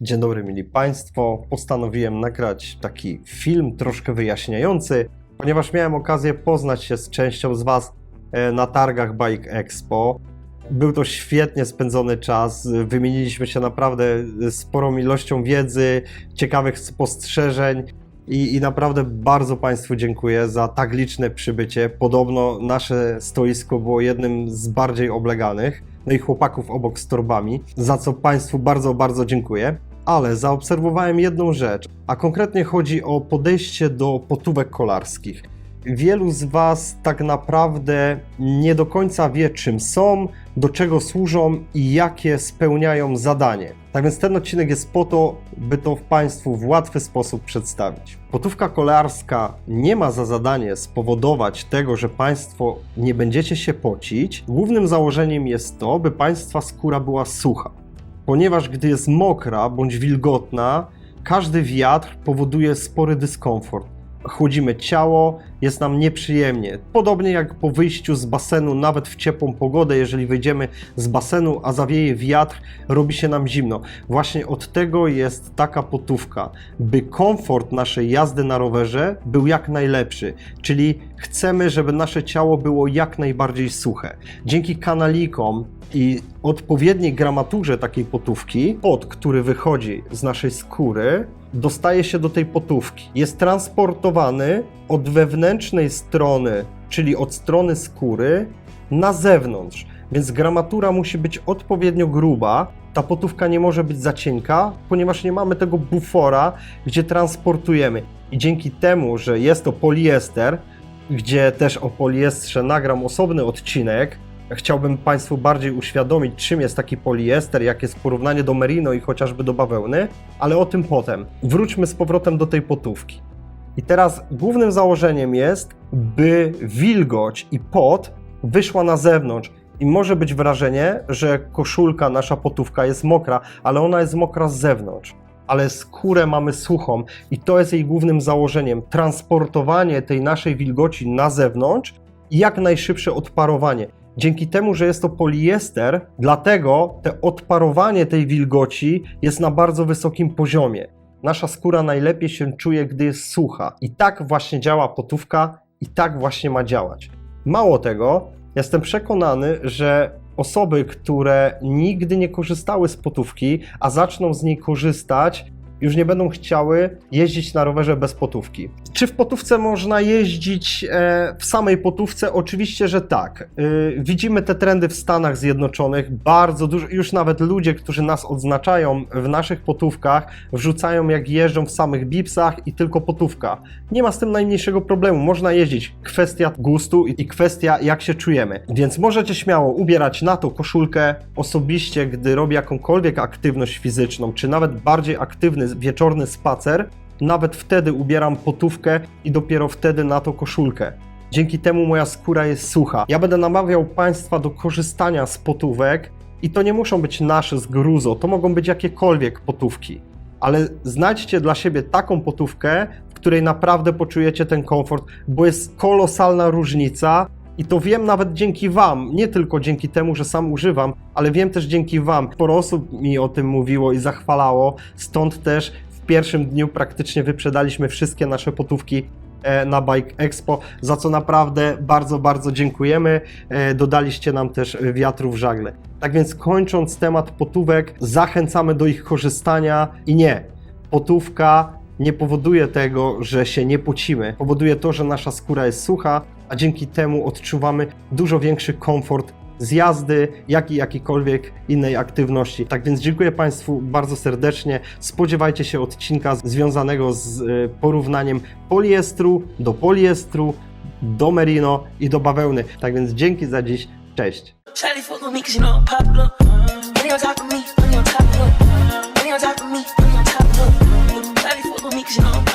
Dzień dobry, mili Państwo. Postanowiłem nagrać taki film troszkę wyjaśniający, ponieważ miałem okazję poznać się z częścią z Was e, na targach Bike Expo. Był to świetnie spędzony czas. Wymieniliśmy się naprawdę sporą ilością wiedzy, ciekawych spostrzeżeń. I, I naprawdę bardzo Państwu dziękuję za tak liczne przybycie. Podobno nasze stoisko było jednym z bardziej obleganych. No i chłopaków obok z torbami, za co Państwu bardzo, bardzo dziękuję. Ale zaobserwowałem jedną rzecz, a konkretnie chodzi o podejście do potówek kolarskich. Wielu z Was tak naprawdę nie do końca wie, czym są, do czego służą i jakie spełniają zadanie. Tak więc ten odcinek jest po to, by to Państwu w łatwy sposób przedstawić. Potówka kolarska nie ma za zadanie spowodować tego, że Państwo nie będziecie się pocić. Głównym założeniem jest to, by Państwa skóra była sucha. Ponieważ gdy jest mokra bądź wilgotna, każdy wiatr powoduje spory dyskomfort chłodzimy ciało, jest nam nieprzyjemnie. Podobnie jak po wyjściu z basenu, nawet w ciepłą pogodę, jeżeli wyjdziemy z basenu, a zawieje wiatr, robi się nam zimno. Właśnie od tego jest taka potówka, by komfort naszej jazdy na rowerze był jak najlepszy, czyli chcemy, żeby nasze ciało było jak najbardziej suche. Dzięki kanalikom i odpowiedniej gramaturze takiej potówki, pot, który wychodzi z naszej skóry, dostaje się do tej potówki. Jest transportowany od wewnętrznej strony, czyli od strony skóry, na zewnątrz. Więc gramatura musi być odpowiednio gruba. Ta potówka nie może być za cienka, ponieważ nie mamy tego bufora, gdzie transportujemy. I dzięki temu, że jest to poliester, gdzie też o poliestrze nagram osobny odcinek, chciałbym Państwu bardziej uświadomić, czym jest taki poliester, jakie jest porównanie do merino i chociażby do bawełny, ale o tym potem. Wróćmy z powrotem do tej potówki. I teraz głównym założeniem jest, by wilgoć i pot wyszła na zewnątrz. I może być wrażenie, że koszulka, nasza potówka jest mokra, ale ona jest mokra z zewnątrz. Ale skórę mamy suchą i to jest jej głównym założeniem. Transportowanie tej naszej wilgoci na zewnątrz i jak najszybsze odparowanie. Dzięki temu, że jest to poliester, dlatego te odparowanie tej wilgoci jest na bardzo wysokim poziomie. Nasza skóra najlepiej się czuje, gdy jest sucha. I tak właśnie działa potówka, i tak właśnie ma działać. Mało tego, jestem przekonany, że osoby, które nigdy nie korzystały z potówki, a zaczną z niej korzystać, już nie będą chciały jeździć na rowerze bez potówki. Czy w potówce można jeździć e, w samej potówce? Oczywiście, że tak. Y, widzimy te trendy w Stanach Zjednoczonych. Bardzo dużo, już nawet ludzie, którzy nas odznaczają w naszych potówkach, wrzucają jak jeżdżą w samych bipsach i tylko potówka. Nie ma z tym najmniejszego problemu. Można jeździć. Kwestia gustu i kwestia jak się czujemy. Więc możecie śmiało ubierać na to koszulkę. Osobiście, gdy robię jakąkolwiek aktywność fizyczną, czy nawet bardziej aktywny wieczorny spacer, nawet wtedy ubieram potówkę i dopiero wtedy na to koszulkę. Dzięki temu moja skóra jest sucha. Ja będę namawiał Państwa do korzystania z potówek i to nie muszą być nasze z gruzo, to mogą być jakiekolwiek potówki. Ale znajdźcie dla siebie taką potówkę, w której naprawdę poczujecie ten komfort, bo jest kolosalna różnica i to wiem nawet dzięki Wam, nie tylko dzięki temu, że sam używam, ale wiem też dzięki Wam. Sporo osób mi o tym mówiło i zachwalało, stąd też w pierwszym dniu praktycznie wyprzedaliśmy wszystkie nasze potówki e, na Bike Expo, za co naprawdę bardzo, bardzo dziękujemy. E, Dodaliście nam też wiatru w żagle. Tak więc kończąc temat potówek, zachęcamy do ich korzystania i nie, potówka nie powoduje tego, że się nie pocimy. Powoduje to, że nasza skóra jest sucha, a dzięki temu odczuwamy dużo większy komfort z jazdy, jak i jakiejkolwiek innej aktywności. Tak więc dziękuję Państwu bardzo serdecznie. Spodziewajcie się odcinka związanego z y, porównaniem poliestru do poliestru, do merino i do bawełny. Tak więc dzięki za dziś. Cześć. Cause you know